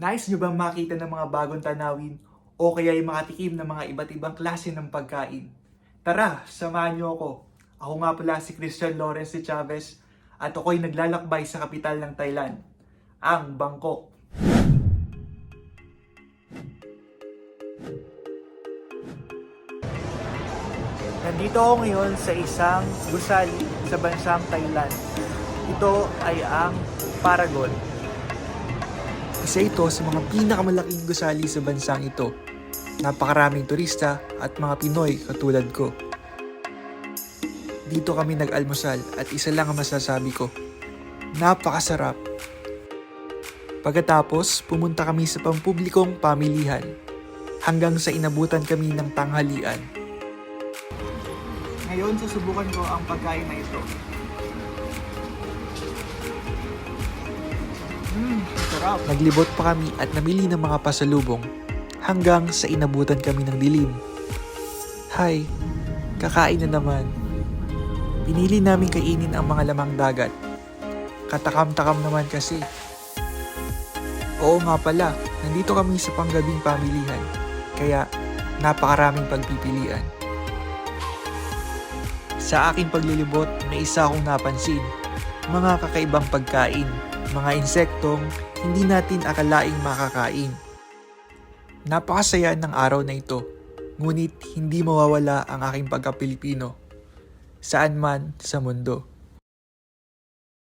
Nice nyo bang makita ng mga bagong tanawin o kaya yung makatikim ng mga iba't ibang klase ng pagkain? Tara, samahan nyo ako. Ako nga pala si Christian Lawrence de Chavez at ako'y naglalakbay sa kapital ng Thailand, ang Bangkok. Nandito ako ngayon sa isang gusali sa bansang Thailand. Ito ay ang Paragon. Isa ito sa mga pinakamalaking gusali sa bansang ito. Napakaraming turista at mga Pinoy katulad ko. Dito kami nag-almusal at isa lang ang masasabi ko. Napakasarap. Pagkatapos, pumunta kami sa pampublikong pamilihan hanggang sa inabutan kami ng tanghalian. Ngayon, susubukan ko ang pagkain na ito. Naglibot pa kami at namili ng mga pasalubong hanggang sa inabutan kami ng dilim. Hay, kakain na naman. Pinili namin kainin ang mga lamang dagat. Katakam-takam naman kasi. Oo nga pala, nandito kami sa panggabing pamilihan. Kaya napakaraming pagpipilian. Sa aking paglilibot, may isa akong napansin. Mga kakaibang pagkain, mga insektong hindi natin akalaing makakain. Napakasaya ng araw na ito, ngunit hindi mawawala ang aking pagka-Pilipino. Saan man sa mundo.